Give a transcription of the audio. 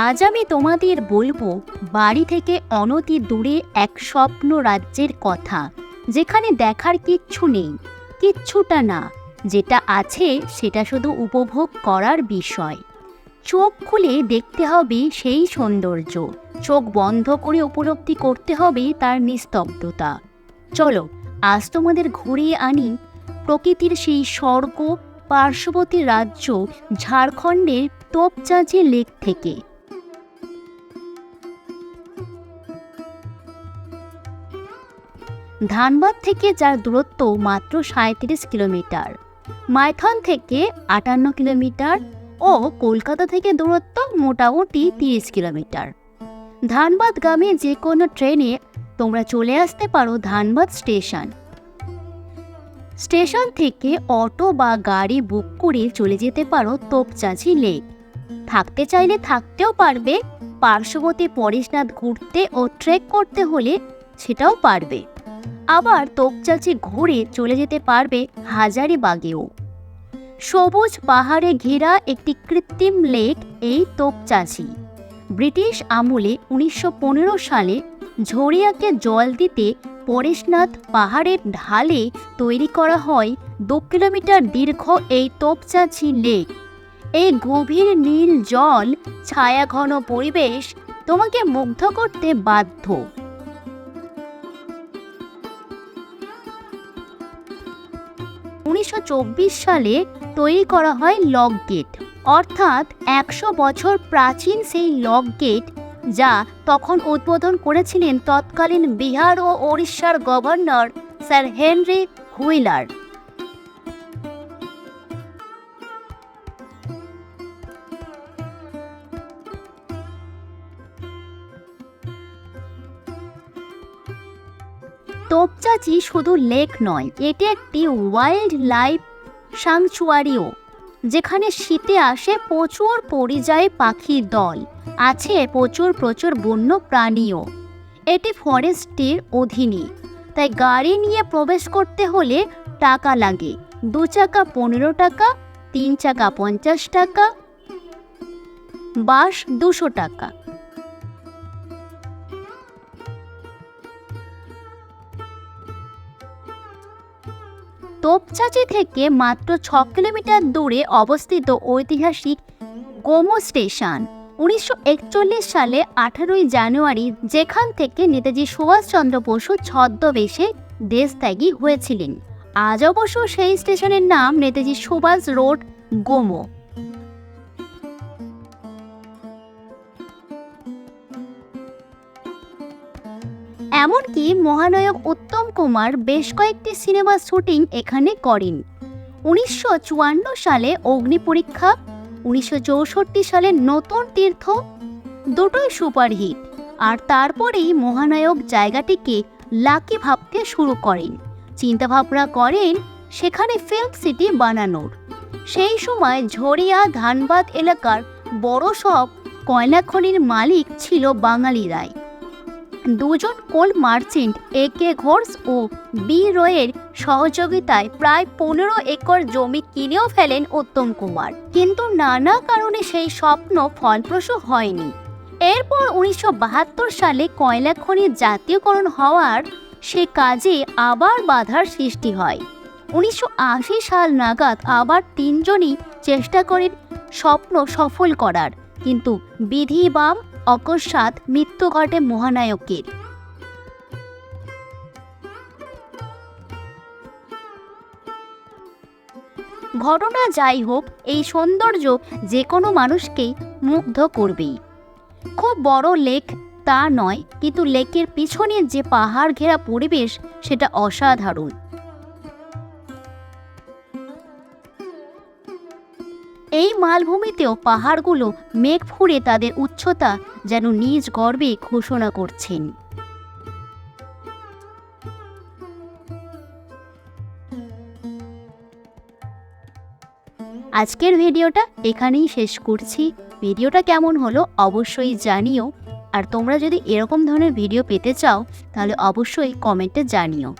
আজ আমি তোমাদের বলব, বাড়ি থেকে অনতি দূরে এক স্বপ্ন রাজ্যের কথা, যেখানে দেখার কিচ্ছু নেই, কিচ্ছুটা না, যেটা আছে সেটা শুধু উপভোগ করার বিষয়। চোখ খুলে দেখতে হবে সেই সৌন্দর্য, চোখ বন্ধ করে উপলব্ধি করতে হবে তার নিস্তব্ধতা। চলো, আজ তোমাদের ঘুরিয়ে আনি প্রকৃতির সেই স্বর্গ, পার্শ্ববর্তী রাজ্য, ঝাড়খণ্ডের তোপচাঁচি লেক থেকে। ধানবাদ থেকে যার দূরত্ব মাত্র সাঁত্রিশ কিলোমিটার, মাইথন থেকে আটান্ন কিলোমিটার ও কলকাতা থেকে দূরত্ব মোটামুটি তিরিশ কিলোমিটার। ধানবাদ গ্রামে যে কোনো ট্রেনে তোমরা চলে আসতে পারো ধানবাদ স্টেশন। স্টেশন থেকে অটো বা গাড়ি বুক করে চলে যেতে পারো তোপচাঁচি লেক। থাকতে চাইলে থাকতেও পারবে, পার্শ্ববর্তী পরেশনাথ ঘুরতে ও ট্রেক করতে হলে সেটাও পারবে। আবার তোপচাচি ঘুরে চলে যেতে পারবে হাজারিবাগেও সবুজ পাহাড়ে ঘেরা একটি কৃত্রিম লেক এই তোপচাচি ব্রিটিশ আমলে উনিশশো পনেরো সালে ঝরিয়াকে জল দিতে পরেশনাথ পাহাড়ের ঢালে তৈরি করা হয় দু কিলোমিটার দীর্ঘ এই তোপচাচি লেক। এই গভীর নীল জল ছায়াঘন পরিবেশ তোমাকে মুগ্ধ করতে বাধ্য। উনিশশো চব্বিশ সালে তৈরি করা হয় লক গেট। অর্থাৎ একশো বছর প্রাচীন সেই লক গেট যা তখন উদ্বোধন করেছিলেন তৎকালীন বিহার ও ওড়িশার governor sir Henry Wheeler. Topchanchi শুধু লেক নয়, এটি একটি ওয়াইল্ড লাইফ সাংচুয়ারিও, যেখানে শীতে আসে প্রচুর পরিযায়ী পাখির দল, আছে প্রচুর প্রচুর বন্য প্রাণীও। এটি ফরেস্টের অধীনে, তাই গাড়ি নিয়ে প্রবেশ করতে হলে টাকা লাগে, দু চাকা পনেরো টাকা, তিন চাকা পঞ্চাশ টাকা, বাস দুশো টাকা। তোপচাচি থেকে মাত্র ছ কিলোমিটার দূরে অবস্থিত ঐতিহাসিক গোমো স্টেশন। উনিশশো একচল্লিশ সালে আঠারোই জানুয়ারি যেখান থেকে নেতাজি সুভাষচন্দ্র বসু ছদ্মবেশে দেশত্যাগী হয়েছিলেন। আজ অবশ্য সেই স্টেশনের নাম নেতাজি সুভাষ রোড গোমো। এমনকি মহানায়ক কুমার বেশ কয়েকটি সিনেমার শুটিং এখানে করেন। উনিশশো চুয়ান্ন সালে অগ্নি পরীক্ষা, উনিশশো চৌষট্টি সালে নতুন তীর্থ, দুটোই সুপারহিট আর তারপরেই মহানায়ক জায়গাটিকে লাকি ভাবতে শুরু করেন। চিন্তাভাবনা করেন সেখানে ফিল্ম সিটি বানানোর। সেই সময় ঝরিয়া ধানবাদ এলাকার বড় সব কয়লা খনির মালিক ছিল বাঙালিরাই দুজন coal merchant, A K Ghosh O B রয়ের সহযোগিতায় প্রায় পনেরো একর জমি কিনেও ফেলেন উত্তম কুমার। কিন্তু নানা কারণে সেই স্বপ্ন ফলপ্রসূ হয়নি। এরপর উনিশশো বাহাত্তর সালে কয়লা খনির জাতীয়করণ হওয়ার সে কাজে আবার বাধার সৃষ্টি হয়। উনিশশো আশি সাল নাগাদ আবার তিনজনই চেষ্টা করেন স্বপ্ন সফল করার। কিন্তু বিধি বাম অকস্মাৎ মৃত্যু ঘটে মহানায়কের। ঘটনা যাই হোক, এই সৌন্দর্য যে কোনো মানুষকেই মুগ্ধ করবেই। খুব বড় লেক তা নয়, কিন্তু লেকের পিছনে যে পাহাড় ঘেরা পরিবেশ, সেটা অসাধারণ। এই মালভূমিতেও পাহাড়গুলো মেঘ ফুঁড়ে তাদের উচ্চতা যেন নিজ গর্বে ঘোষণা করছেন। আজকের ভিডিওটা এখানেই শেষ করছি। ভিডিওটা কেমন হলো অবশ্যই জানিও। আর তোমরা যদি এরকম ধরনের ভিডিও পেতে চাও, তাহলে অবশ্যই কমেন্টে জানিও।